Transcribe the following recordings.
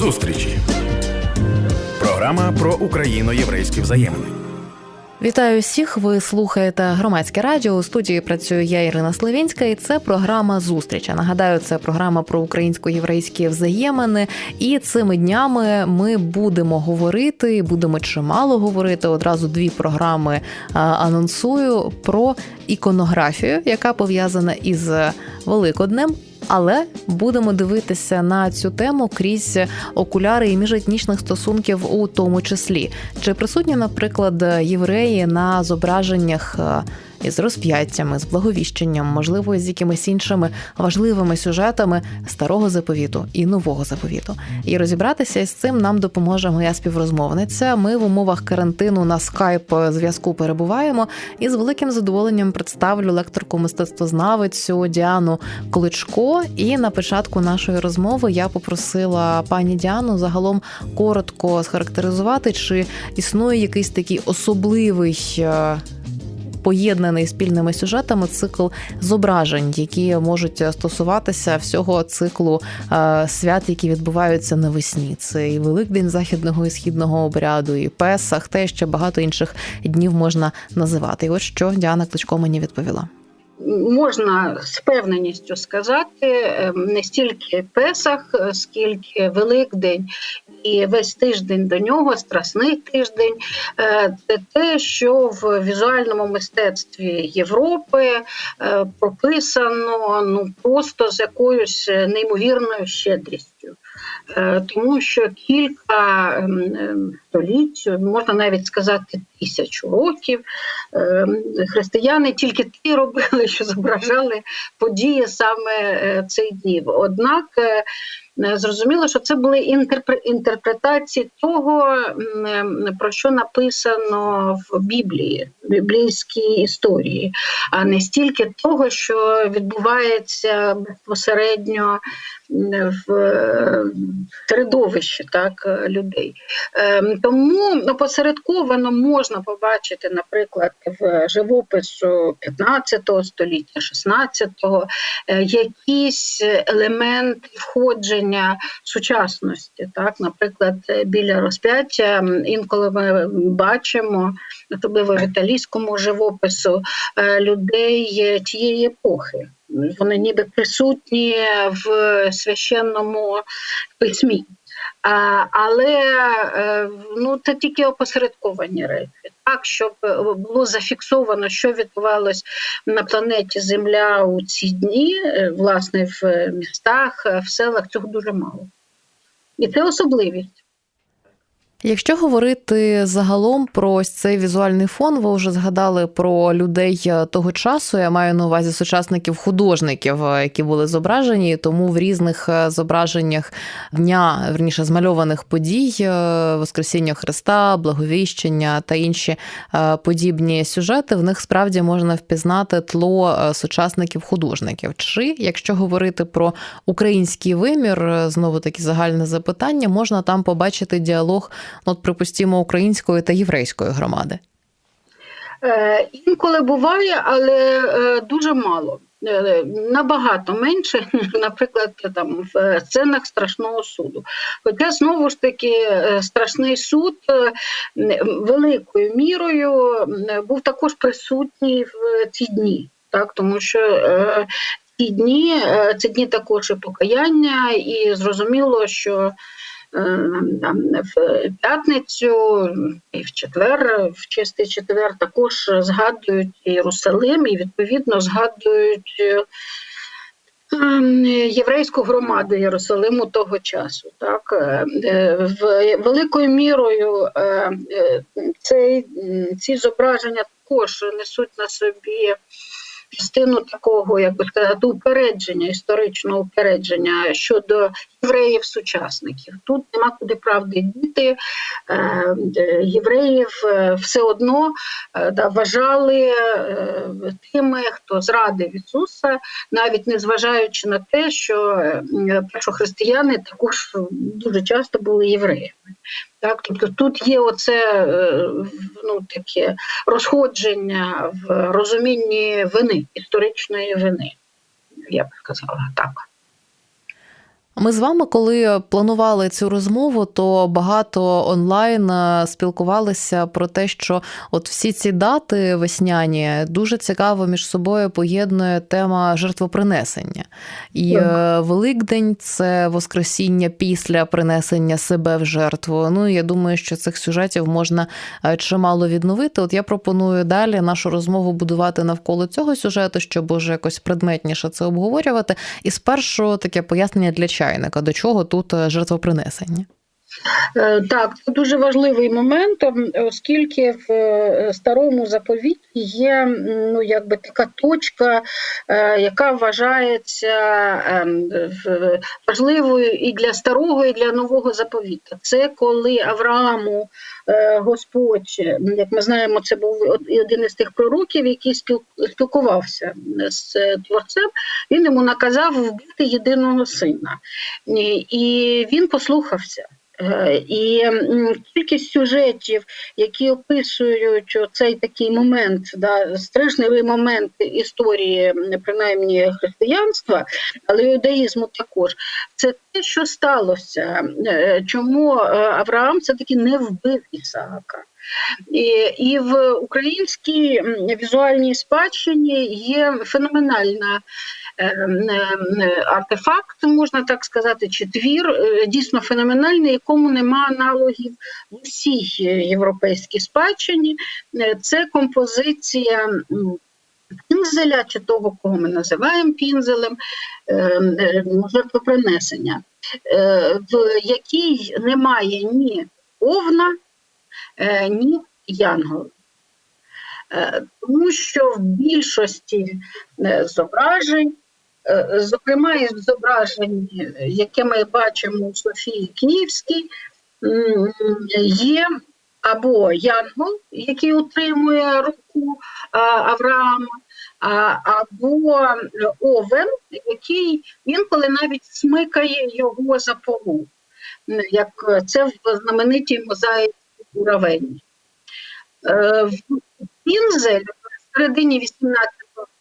Зустрічі. Програма про україно-єврейські взаємини. Вітаю всіх. Ви слухаєте громадське радіо. У студії працюю я Ірина Словінська, і це програма Зустріч. Я Нагадаю, це програма про українсько-єврейські взаємини. І цими днями ми будемо говорити, будемо чимало говорити. Одразу дві програми анонсую про іконографію, яка пов'язана із Великоднем. Але будемо дивитися на цю тему крізь окуляри і міжетнічних стосунків, у тому числі. Чи присутні, наприклад, євреї на зображеннях із розп'яттями, з благовіщенням, можливо, з якимись іншими важливими сюжетами старого заповіту і нового заповіту. І розібратися із цим нам допоможе моя співрозмовниця. Ми в умовах карантину на скайп зв'язку перебуваємо і з великим задоволенням представлю лекторку мистецтвознавицю Діану Кличко. І на початку нашої розмови я попросила пані Діану загалом коротко схарактеризувати, чи існує якийсь такий особливий е, поєднаний спільними сюжетами цикл зображень, які можуть стосуватися всього циклу е, свят, які відбуваються навесні. Це і Великдень західного і східного обряду, і Песах, те ще багато інших днів можна називати. І от що Діана Кличко мені відповіла. Можна з певненістю сказати ем, не стільки Песах, скільки Великдень і весь тиждень до нього, страсний тиждень, е, це те, що в візуальному мистецтві Європи е, прописано ну просто з якоюсь неймовірною щедрістю. Е, тому що кілька ем, ем, століть, можна навіть сказати тисячу років, християни тільки ті робили, що зображали події саме цих днів. Однак зрозуміло, що це були інтерпретації того, про що написано в Біблії, в біблійській історії, а не стільки того, що відбувається безпосередньо в е, середовищі так, людей. Ем, тому опосередковано можна побачити, наприклад, в живопису 15 століття, 16-го, е, якісь елементи входження сучасності. Так, Наприклад, біля розп'яття інколи ми бачимо, особливо в італійському живопису, е, людей тієї епохи. Вони ніби присутні в священному письмі. Але е, ну, це тільки опосередковані речі, так, щоб було зафіксовано, що відбувалось на планеті Земля у ці дні, е, власне, в містах, в селах цього дуже мало. І це особливість. Якщо говорити загалом про ось цей візуальний фон, ви вже згадали про людей е, того часу. Я маю на увазі сучасників художників, е, які були зображені, тому в різних е, зображеннях дня верніше змальованих подій, Воскресіння Христа, Благовіщення та інші подібні сюжети, в них справді можна впізнати тло сучасників художників. Чи якщо говорити про український вимір, знову таки загальне запитання, можна там побачити діалог от припустімо української та єврейської громади? Е, інколи буває, але е, дуже мало. Е, набагато менше, наприклад, там в сценах страшного суду. Хоча знову ж таки страшний суд великою мірою був також присутній в ці дні, так тому що ці дні це дні також і покаяння, і зрозуміло, що в п'ятницю і в четвер, в чистий четвер, також згадують Єрусалим і відповідно згадують. Єврейську громаду Єрусалиму того часу, так е, великою мірою е, цей, ці зображення також несуть на собі частину такого, як би сказати, упередження, історичного упередження щодо євреїв-сучасників. Тут нема куди правди діти. Е, євреїв е, все одно е, да, вважали тими, хто зрадив Ісуса, навіть не зважаючи на те, що першохристияни також дуже часто були євреями. Так, Тобто тут є оце ну, таке розходження в розумінні вини, історичної вини, я б сказала так. Ми з вами, коли планували цю розмову, то багато онлайн е, спілкувалися про те, що от всі ці дати весняні дуже цікаво між собою поєднує тема жертвопринесення. І Так. е, Великдень це Воскресіння після принесення себе в жертву. Ну я думаю, що цих сюжетів можна е, чимало відновити. От я пропоную далі нашу розмову будувати навколо цього сюжету, щоб уже якось предметніше це обговорювати. І спершу таке пояснення для чайника, до чого тут е, жертвопринесення. Е, Так, це дуже важливий момент, оскільки в е, старому заповіті є ну, якби така точка, е, яка вважається ем, важливою і для старого, і для нового заповіту. Це коли Аврааму Господь, як ми знаємо, це був один із тих пророків, який спілкувався з творцем. Він йому наказав вбити єдиного сина, і він послухався. Е, І кількість сюжетів, які описують цей такий момент, да, стрижневий момент історії, принаймні християнства, але й іудаїзму також, це те, що сталося, Е, чому е, Авраам все-таки не вбив Ісаака. І, і в українській візуальній спадщині є феноменальна артефакт, можна так сказати, чи твір, е, дійсно феноменальний, якому нема аналогів в усій європейській спадщині. Е, Це композиція. Пінзеля, чи того, кого ми називаємо пінзелем, е, е, жертвопринесення, в якій немає ні овна, ні янгола. Е, Тому що в більшості зображень, зокрема і зображень, е, яке ми бачимо у Софії Київській, є або янгол, який утримує руку Авраама, або овен, який інколи навіть смикає його за полу, як це в знаменитій мозаїці у Равенні. Е, Пінзель в середині 18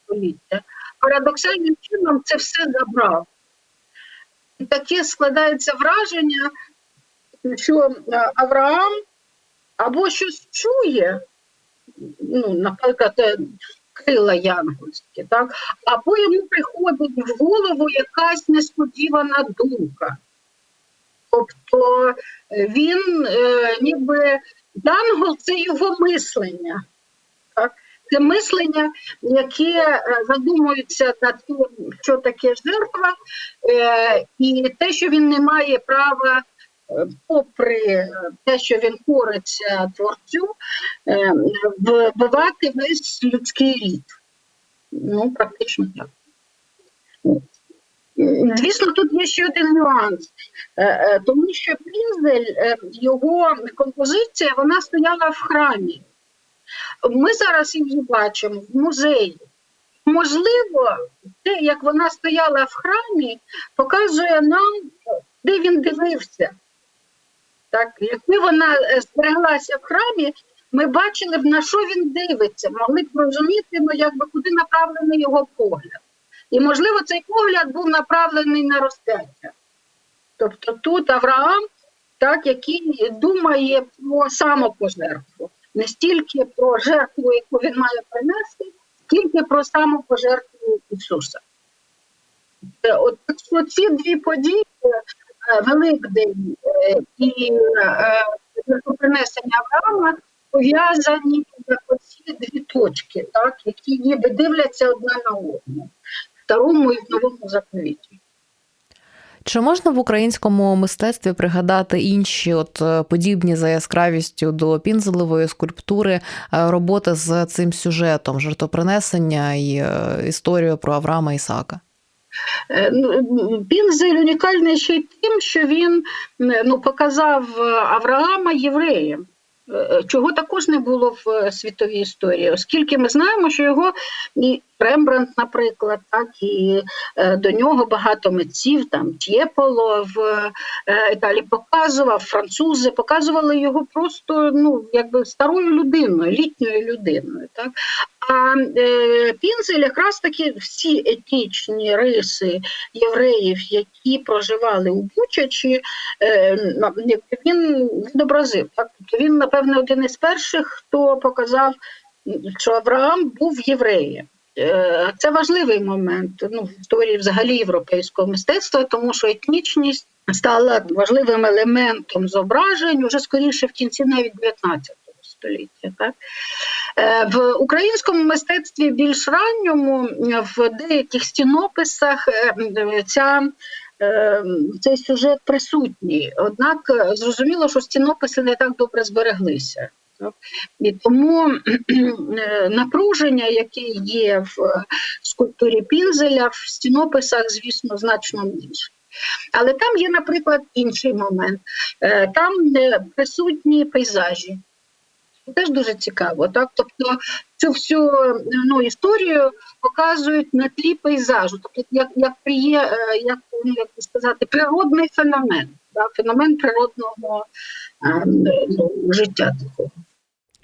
століття парадоксальним чином це все забрав. І таке складається враження, що е, Авраам або щось чує, ну, наприклад, е, крила янгольські, так? або йому приходить в голову якась несподівана думка. Тобто е, він е, ніби янгол це його мислення. Це мислення, яке е, задумується над тим, що таке жертва, е, і те, що він не має права, е, попри те, що він кориться творцю, вбивати весь людський рід. Ну, практично так. Звісно, тут є ще один нюанс, тому що Пінзель, е, його композиція, вона стояла в храмі. Ми зараз її бачимо в музеї. Можливо, те, як вона стояла в храмі, показує нам, де він дивився. Так, якби вона е, збереглася в храмі, ми бачили б, на що він дивиться, могли б розуміти, ну, якби, куди направлений його погляд. І, можливо, цей погляд був направлений на розп'яття. Тобто тут Авраам, так, який думає про самопожертву, не стільки про жертву, яку він має принести, скільки про самопожертву Ісуса. Е, От що ці дві події, е, Великдень е, і принесення Авраама, пов'язані оці дві точки, так, які ніби дивляться одна на одну в старому і в новому заповіті. Чи можна в українському мистецтві пригадати інші, от е, подібні за яскравістю до пінзелевої скульптури е, роботи з цим сюжетом жертвопринесення і е, історію про Авраама Ісака? Ну, Пінзель унікальний ще тим, що він ну, показав Авраама євреєм. Е, Чого також не було в е, світовій історії, оскільки ми знаємо, що його і Рембрандт, наприклад, так і е, до нього багато митців, там Тєполо в е, Італії показував, французи показували його просто ну, якби старою людиною, літньою людиною. Так? А е, Пінзель якраз таки всі етнічні риси євреїв, які проживали у Бучачі, е, він відобразив. Так? Тобто він, напевне, один із перших, хто показав, що Авраам був євреєм. Е, Це важливий момент ну, в історії взагалі європейського мистецтва, тому що етнічність стала важливим елементом зображень уже скоріше в кінці навіть 19 століття. Так? Е, В українському мистецтві більш ранньому в деяких стінописах е, ця, е, цей сюжет присутній. Однак е, зрозуміло, що стінописи не так добре збереглися. І тому е, напруження, яке є в е, скульптурі Пінзеля, в стінописах, звісно, значно менше. Але там є, наприклад, інший момент. Е, Там е, присутні пейзажі. Це Теж дуже цікаво. Так? Тобто цю всю ну, історію показують на тлі пейзажу, тобто як, як, приє, е, як, ну, як сказати, природний феномен, так? феномен природного е, ну, життя такого.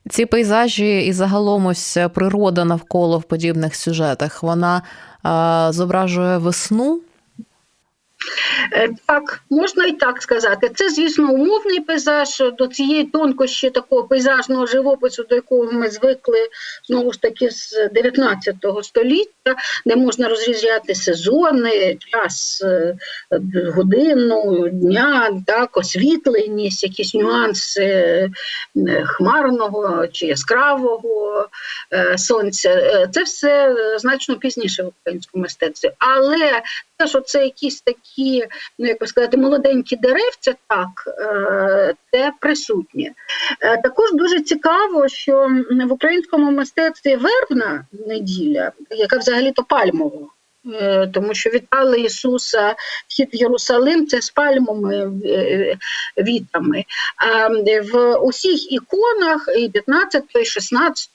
Ці пейзажі і загалом ось природа навколо в подібних сюжетах, вона е, зображує весну. Е, Так, можна і так сказати. Це, звісно, умовний пейзаж до цієї тонкощі такого пейзажного живопису, до якого ми звикли знову ж таки з 19 століття, де можна розрізняти сезони, час е, годину, дня, так, освітленість, якісь нюанси хмарного чи яскравого е, сонця. Це все значно пізніше в українському мистецтві. Але що це якісь такі, ну як би сказати, молоденькі деревця, так, е, це присутнє. Е, Також дуже цікаво, що в українському мистецтві вербна неділя, яка взагалі-то пальмова. е, Тому що вітали Ісуса вхід в Єрусалим це з пальмовими е, вітами. А в усіх іконах і 15, і 16,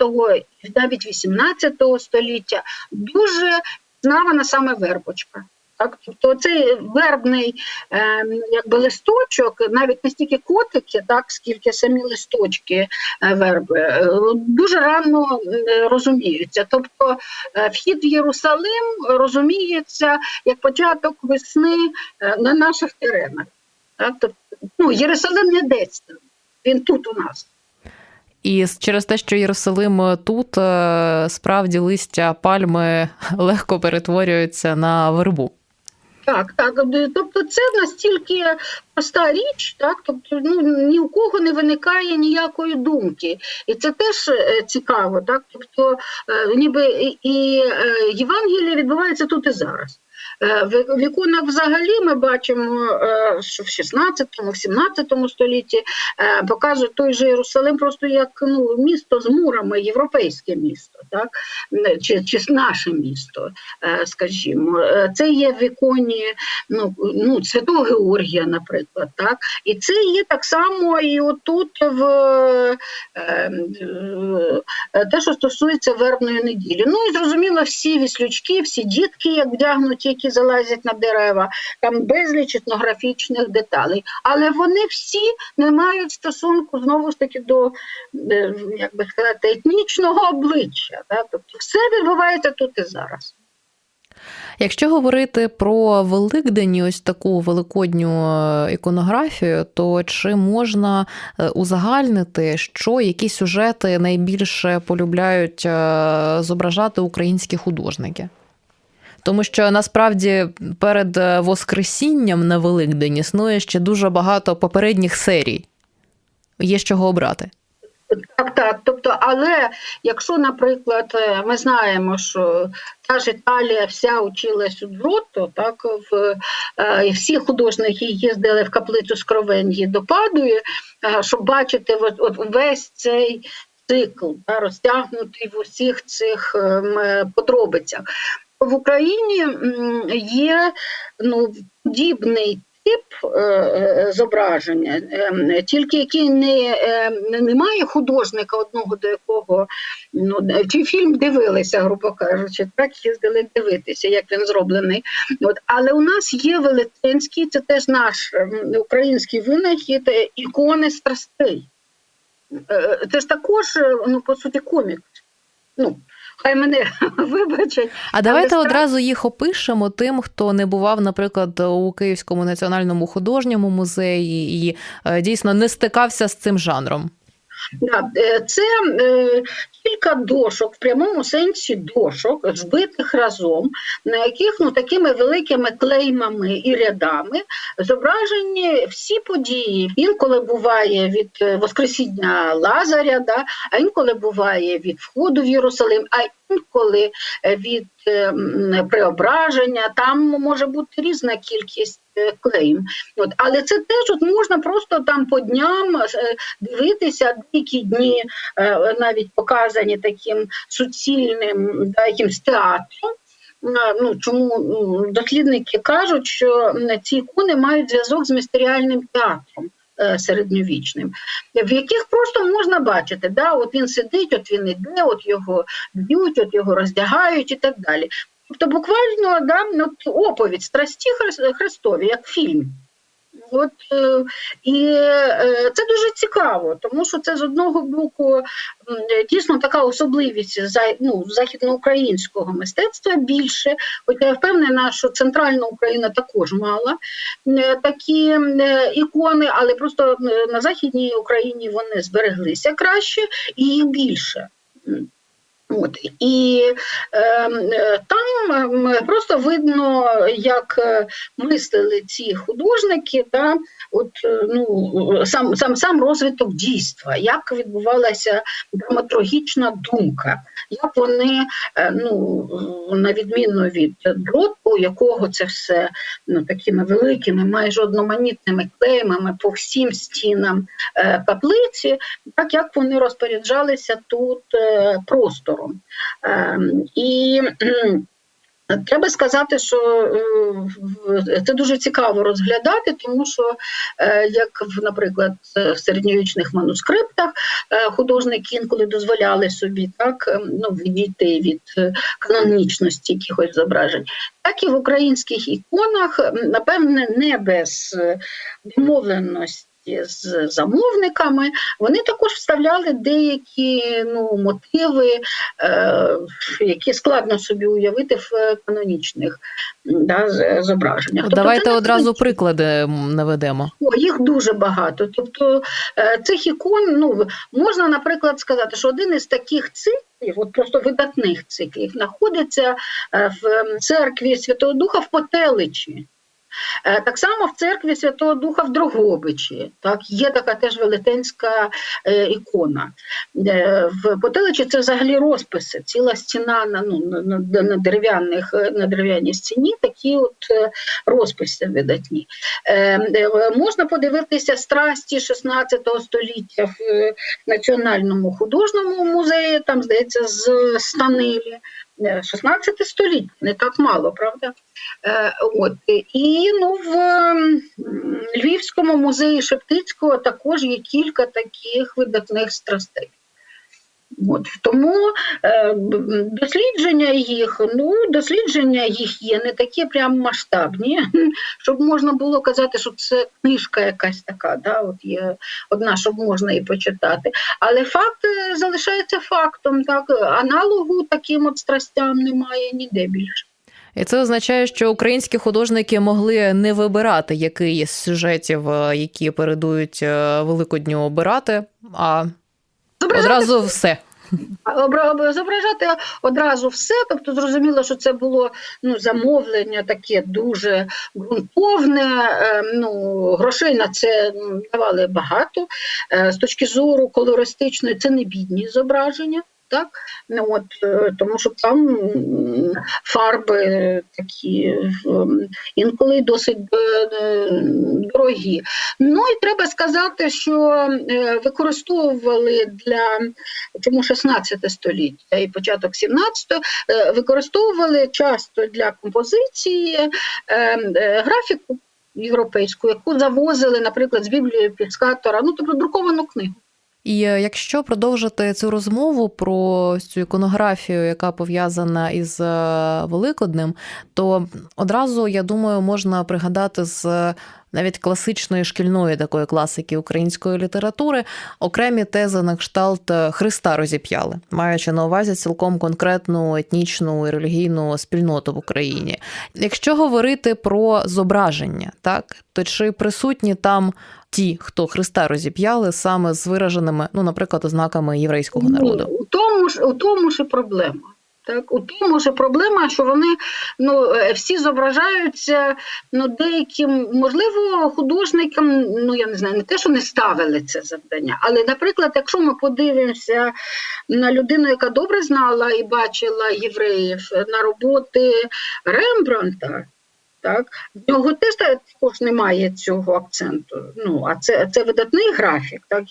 і навіть 18 століття дуже знавана саме вербочка. Так, тобто цей вербний е, якби листочок, навіть не стільки котики, так скільки самі листочки е, верби, е, дуже рано е, розуміються. Тобто е, вхід в Єрусалим розуміється як початок весни е, на наших теренах. Так, тобто, ну, Єрусалим не десь там, він тут у нас. І через те, що Єрусалим тут е, справді листя пальми легко перетворюються на вербу. Так, так. Тобто це настільки проста річ, так тобто ну ні у кого не виникає ніякої думки, і це теж е, цікаво, так тобто, е, ніби і, е, Євангелія відбувається тут і зараз. Е, В взагалі ми бачимо, е, що в 16-му, в 17 столітті е, показують той же Єрусалим просто як ну, місто з мурами, європейське місто, так? Чи, чи наше місто, скажімо. Це є в іконі ну, ну, Святого Георгія, наприклад. Так? І це є так само і отут в е, е, те, що стосується вербної неділі. Ну і зрозуміло, всі віслючки, всі дітки, як вдягнуті, які залазять на дерева, там безліч етнографічних деталей. Але вони всі не мають стосунку знову ж таки до е, як би сказати, етнічного обличчя. Так? Тобто все відбувається тут і зараз. Якщо говорити про Великдень, ось таку великодню е, іконографію, то чи можна е, узагальнити, що які сюжети найбільше полюбляють зображати українські художники? Тому що насправді перед е, Воскресінням на Великдень існує ще дуже багато попередніх серій. Є з чого обрати. Так, так. Тобто, але якщо, наприклад, е, ми знаємо, що та ж Італія вся училась у Джотто, так в е, і всі художники їздили в каплицю Скровенії до Падуї, щоб бачити весь цей цикл, розтягнутий в усіх цих ем, подробицях. В Україні є ну, подібний тип е, е, зображення, е, тільки який не, е, не має художника одного, до якого ну, чи фільм дивилися, грубо кажучи, так їздили дивитися, як він зроблений. От, але у нас є велетенський, це теж наш ем, український винахід, е, ікони страстей. Е, Це ж також, е, ну, по суті, комік. Ну, хай мене вибачать. А давайте справді- одразу їх опишемо тим, хто не бував, наприклад, у Київському національному художньому музеї і е, дійсно не стикався з цим жанром. Да, е, це е, кілька дошок, в прямому сенсі дошок, збитих разом, на яких ну, такими великими клеймами і рядами зображені всі події. Інколи буває від е, Воскресіння Лазаря, да, а інколи буває від входу в Єрусалим, а інколи е, від е, преображення. Там може бути різна кількість клейм. От, але це теж от можна просто там по дням е, дивитися деякі дні е, навіть показані таким суцільним да, якимсь театром. Е, Ну, чому дослідники кажуть, що ці ікони мають зв'язок з містеріальним театром е, середньовічним, в яких просто можна бачити, да, от він сидить, от він іде, от його б'ють, от його роздягають і так далі. Тобто буквально да, ну, от оповідь страсті Христові, як фільм. От, е, і е, це дуже цікаво, тому що це з одного боку дійсно така особливість ну, західноукраїнського мистецтва більше. Хоча я впевнена, що центральна Україна також мала е, такі ікони, але просто на Західній Україні вони збереглися краще і їх більше. От і е, е, там ем, просто видно, як е, мислили ці художники, да, от, е, ну, сам, сам, сам розвиток дійства, як відбувалася драматургічна думка, як вони, е, ну, на відміну від дроту, якого це все ну, такими великими, майже одноманітними клеймами по всім стінам е, каплиці, так як вони розпоряджалися тут е, простором. Ем, І Треба сказати, що е, це дуже цікаво розглядати, тому що, е, як наприклад, в середньовічних манускриптах е, художники інколи дозволяли собі так ем, ну, відійти від канонічності якихось зображень, так і в українських іконах, напевне, не без домовленості. З замовниками вони також вставляли деякі ну, мотиви, е, які складно собі уявити в канонічних да, зображеннях. Тобто Давайте одразу приклади наведемо. О, їх дуже багато. Тобто е, цих ікон, ну можна, наприклад, сказати, що один із таких циклів, от просто видатних циклів, знаходиться е, в церкві Святого Духа в Потеличі. Е, Так само в церкві Святого Духа в Дрогобичі. Так, є така теж велетенська е, ікона. Е, В Потеличі це взагалі розписи, ціла стіна на, ну, на, на, дерев'яних, на дерев'яній стіні, такі от розписи видатні. Можна подивитися страсті 16 століття в Національному художньому музеї, там, здається, з Станилі. Е, 16 століття, не так мало, правда? Е, От. І ну, в Львівському музеї Шептицького також є кілька таких видатних страстей. От. Тому е, дослідження їх, ну, дослідження їх є не такі прям масштабні, щоб можна було казати, що це книжка якась така, да, от є одна, щоб можна і почитати. Але факт е, залишається фактом. Так, аналогу таким от страстям немає ніде більше. І це означає, що українські художники могли не вибирати, який із сюжетів, е, які передують е, Великодню обирати, а одразу все. Обра- Зображати одразу все, тобто зрозуміло, що це було ну, замовлення таке дуже ґрунтовне. е, Ну, грошей на це давали багато. Е, З точки зору колористичної, це не бідні зображення. Так, ну от е, тому що там фарби такі інколи досить е, дорогі. Ну і треба сказати, що е, використовували для чому 16 століття і початок 17 е, використовували часто для композиції графіку європейську, яку завозили, наприклад, з біблії Піскатора, ну тобто друковану книгу. І е, якщо продовжити цю розмову про цю іконографію, яка пов'язана із е, Великоднем, то одразу я думаю, можна пригадати з навіть класичної шкільної такої класики української літератури, окремі тези на кшталт Христа розіп'яли, маючи на увазі цілком конкретну етнічну і релігійну спільноту в Україні. Якщо говорити про зображення, так то чи присутні там ті, хто Христа розіп'яли саме з вираженими, ну, наприклад, ознаками єврейського народу? Ну, у тому ж у тому ж і проблема. Так, у тому ж проблема, що вони ну е, всі зображаються ну деяким, можливо, художникам, ну я не знаю, не те, що не ставили це завдання, але, наприклад, якщо ми подивимося на людину, яка добре знала і бачила євреїв на роботи Рембранта. Так, в нього теж також немає цього акценту. Ну, а це це видатний графік, так,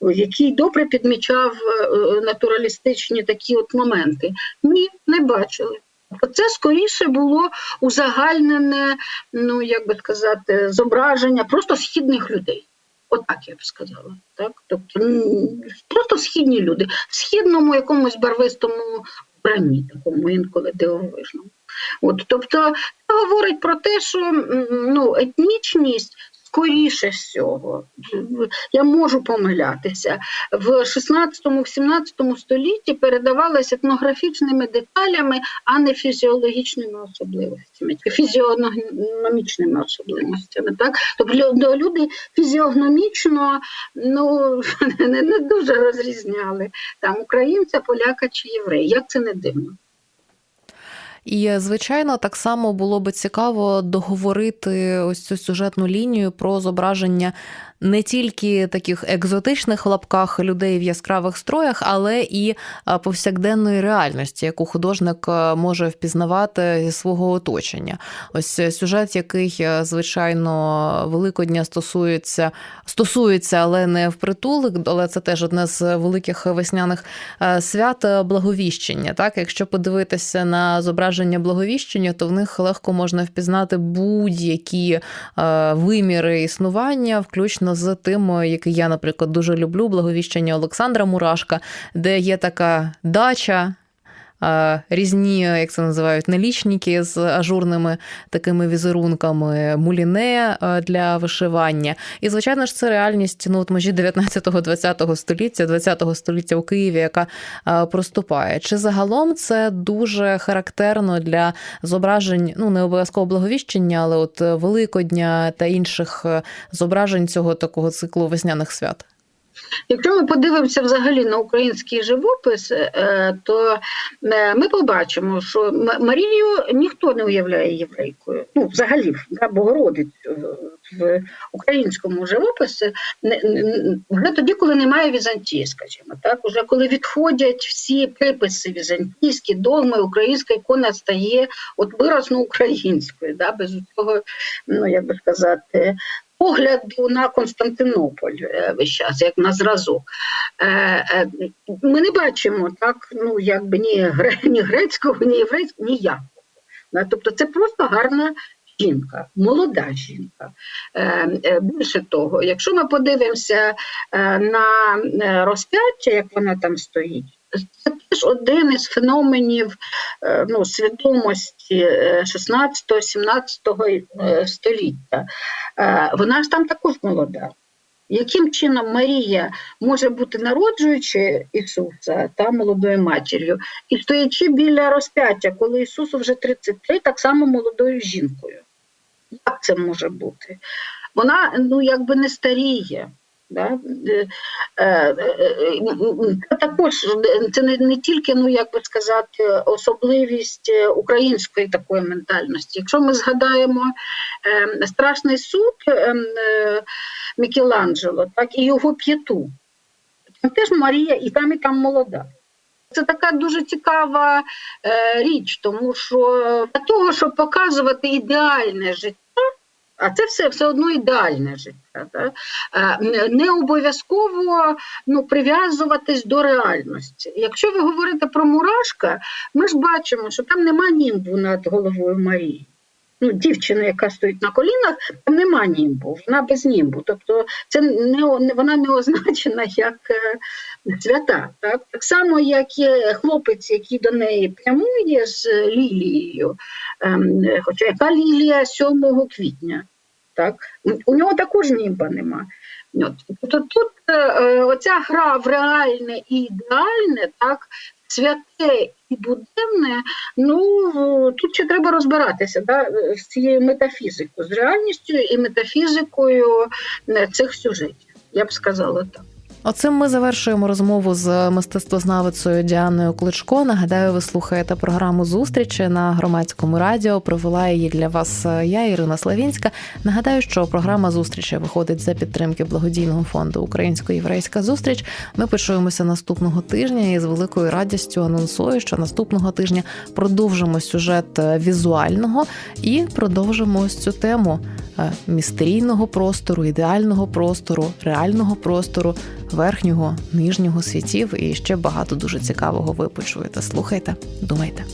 який добре підмічав е, натуралістичні такі от моменти. Ні, не бачили. Це скоріше було узагальнене, ну як би сказати, зображення просто східних людей. Отак я б сказала. Так? Тобто просто східні люди, в східному якомусь барвистому вбранні, такому інколи дивовижному. От, Тобто це говорить про те, що ну, етнічність. Скоріше всього, я можу помилятися, в 16-17 столітті передавалася етнографічними деталями, а не фізіологічними особливостями, фізіогномічними особливостями. Так? Тобто люди фізіогномічно ну, не дуже розрізняли там українця, поляка чи єврея. Як це не дивно? І, звичайно, так само було би цікаво договорити ось цю сюжетну лінію про зображення не тільки таких екзотичних лапках людей в яскравих строях, але і повсякденної реальності, яку художник може впізнавати зі свого оточення. Ось сюжет, який звичайно великодня стосується, стосується, але не впритул, але це теж одне з великих весняних свят благовіщення. Так, якщо подивитися на зображення благовіщення, то в них легко можна впізнати будь-які виміри існування, включно з тим, який я, наприклад, дуже люблю, благовіщення Олександра Мурашка, де є така дача. Різні, як це називають, налічники з ажурними такими візерунками, муліне для вишивання. І, звичайно ж, це реальність ну, от межі 19-20 століття, 20-го століття у Києві, яка проступає. Чи загалом це дуже характерно для зображень, ну не обов'язково благовіщення, але от Великодня та інших зображень цього такого циклу весняних свят? Якщо ми подивимося взагалі на український живопис, е, то е, ми побачимо, що Марію ніхто не уявляє єврейкою. Ну, взагалі, да, Богородицю в українському живописі вже тоді, коли немає Візантії, скажімо, так, уже коли відходять всі приписи візантійські, догми, українська ікона стає от виразно українською, да, без цього, ну як би сказати, погляду на Константинополь е, весь час, як на зразок. Е, е, ми не бачимо так, ну якби ні ні грецького, ні єврейського, ніякого. Тобто це просто гарна. Жінка, молода жінка. Більше того, якщо ми подивимося на розп'яття, як вона там стоїть, це теж один із феноменів е, ну, свідомості 16-17 е, століття. Е, вона ж там також молода. Яким чином Марія може бути народжуючи Ісуса та молодою матір'ю, і стоячи біля розп'яття, коли Ісусу вже 33, так само молодою жінкою? Як це може бути? Вона ну, якби не старіє. Да? Е, е, е, також це не не тільки, ну як би сказати, особливість української такої ментальності. Якщо ми згадаємо страшний суд Мікеланджело, так і його п'яту, там теж Марія і там, і там молода. Це така дуже цікава річ, тому що для того, щоб показувати ідеальне життя. А це все все одно ідеальне життя. Е, не обов'язково ну, прив'язуватись до реальності. Якщо ви говорите про мурашка, ми ж бачимо, що там нема німбу над головою Марії ну, дівчина, яка стоїть на колінах, там нема німбу, вона без німбу. Тобто це не вона не означена як е, свята. Так так само, як є хлопець, який до неї прямує з лілією, ем, хоча яка лілія 7 квітня. Так? У нього також ніба нема. Тобто тут е, оця гра в реальне і ідеальне, так, святе і буденне, ну тут ще треба розбиратися да, з цією метафізикою, з реальністю і метафізикою е, цих сюжетів. Я б сказала так. Оцим ми завершуємо розмову з мистецтвознавицею Діаною Кличко. Нагадаю, ви слухаєте програму зустрічі на громадському радіо. Провела її для вас я, Ірина Славінська. Нагадаю, що програма зустрічі виходить за підтримки благодійного фонду Українсько-єврейська зустріч. Ми почуємося наступного тижня і з великою радістю анонсую, що наступного тижня продовжимо сюжет візуального і продовжимо ось цю тему е, містерійного простору, ідеального простору, реального простору верхнього, нижнього світів і ще багато дуже цікавого ви почуєте. Слухайте, думайте.